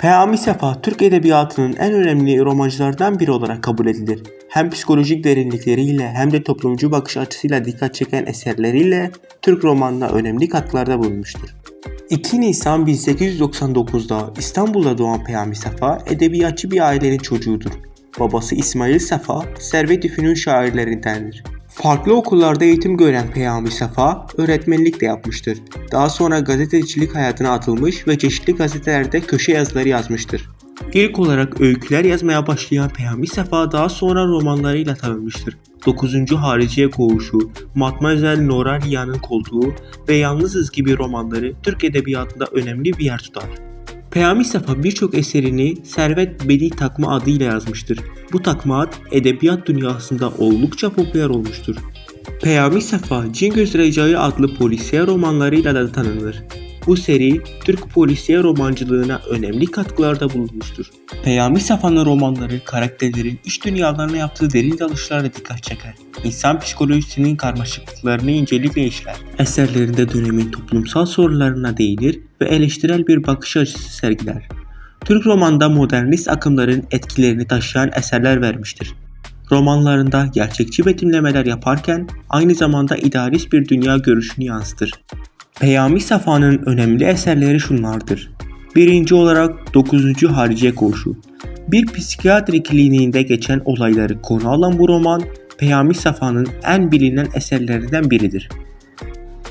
Peyami Sefa, Türk Edebiyatı'nın en önemli romancılardan biri olarak kabul edilir. Hem psikolojik derinlikleriyle hem de toplumcu bakış açısıyla dikkat çeken eserleriyle Türk romanına önemli katkılarda bulunmuştur. 2 Nisan 1899'da İstanbul'da doğan Peyami Sefa, edebiyatçı bir ailenin çocuğudur. Babası İsmail Sefa, Servet-i Fünun şairlerindendir. Farklı okullarda eğitim gören Peyami Sefa, öğretmenlik de yapmıştır. Daha sonra gazetecilik hayatına atılmış ve çeşitli gazetelerde köşe yazıları yazmıştır. İlk olarak öyküler yazmaya başlayan Peyami Sefa daha sonra romanlarıyla tanınmıştır. 9. Hariciye Koğuşu, Matmazel Noralia'nın Koltuğu ve Yalnızız gibi romanları Türk edebiyatında önemli bir yer tutar. Peyami Sefa birçok eserini Servet Bedi takma adıyla yazmıştır. Bu takma ad edebiyat dünyasında oldukça popüler olmuştur. Peyami Sefa, Cingöz Recai adlı polisiye romanlarıyla da tanınır. Bu seri Türk polisiye romancılığına önemli katkılarda bulunmuştur. Peyami Safa'nın romanları karakterlerin iç dünyalarına yaptığı derin dalışlarla dikkat çeker. İnsan psikolojisinin karmaşıklıklarını incelikle işler. Eserlerinde dönemin toplumsal sorunlarına değinir ve eleştirel bir bakış açısı sergiler. Türk romanda modernist akımların etkilerini taşıyan eserler vermiştir. Romanlarında gerçekçi betimlemeler yaparken aynı zamanda idealist bir dünya görüşünü yansıtır. Peyami Safa'nın önemli eserleri şunlardır. Birinci olarak 9. Hariciye Koğuşu. Bir psikiyatri kliniğinde geçen olayları konu alan bu roman, Peyami Safa'nın en bilinen eserlerinden biridir.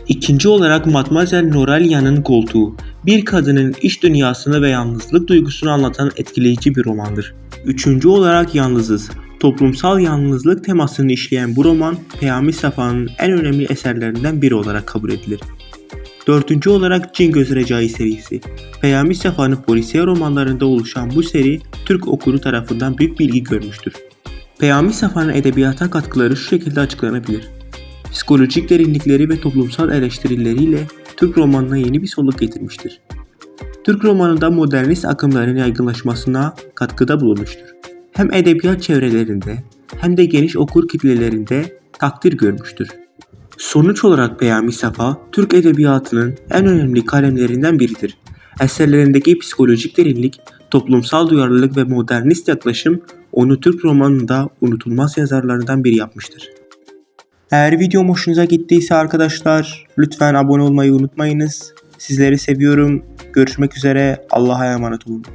İkinci olarak Matmazel Noralia'nın Koltuğu, bir kadının iç dünyasını ve yalnızlık duygusunu anlatan etkileyici bir romandır. Üçüncü olarak Yalnızız. Toplumsal yalnızlık temasını işleyen bu roman, Peyami Safa'nın en önemli eserlerinden biri olarak kabul edilir. Dördüncü olarak Cingöz Recai serisi. Peyami Safa'nın polisiye romanlarında oluşan bu seri Türk okuru tarafından büyük bilgi görmüştür. Peyami Safa'nın edebiyata katkıları şu şekilde açıklanabilir. Psikolojik derinlikleri ve toplumsal eleştirileriyle Türk romanına yeni bir soluk getirmiştir. Türk romanında modernist akımların yaygınlaşmasına katkıda bulunmuştur. Hem edebiyat çevrelerinde hem de geniş okur kitlelerinde takdir görmüştür. Sonuç olarak Peyami Safa, Türk edebiyatının en önemli kalemlerinden biridir. Eserlerindeki psikolojik derinlik, toplumsal duyarlılık ve modernist yaklaşım onu Türk romanında unutulmaz yazarlarından biri yapmıştır. Eğer videom hoşunuza gittiyse arkadaşlar lütfen abone olmayı unutmayınız. Sizleri seviyorum. Görüşmek üzere. Allah'a emanet olun.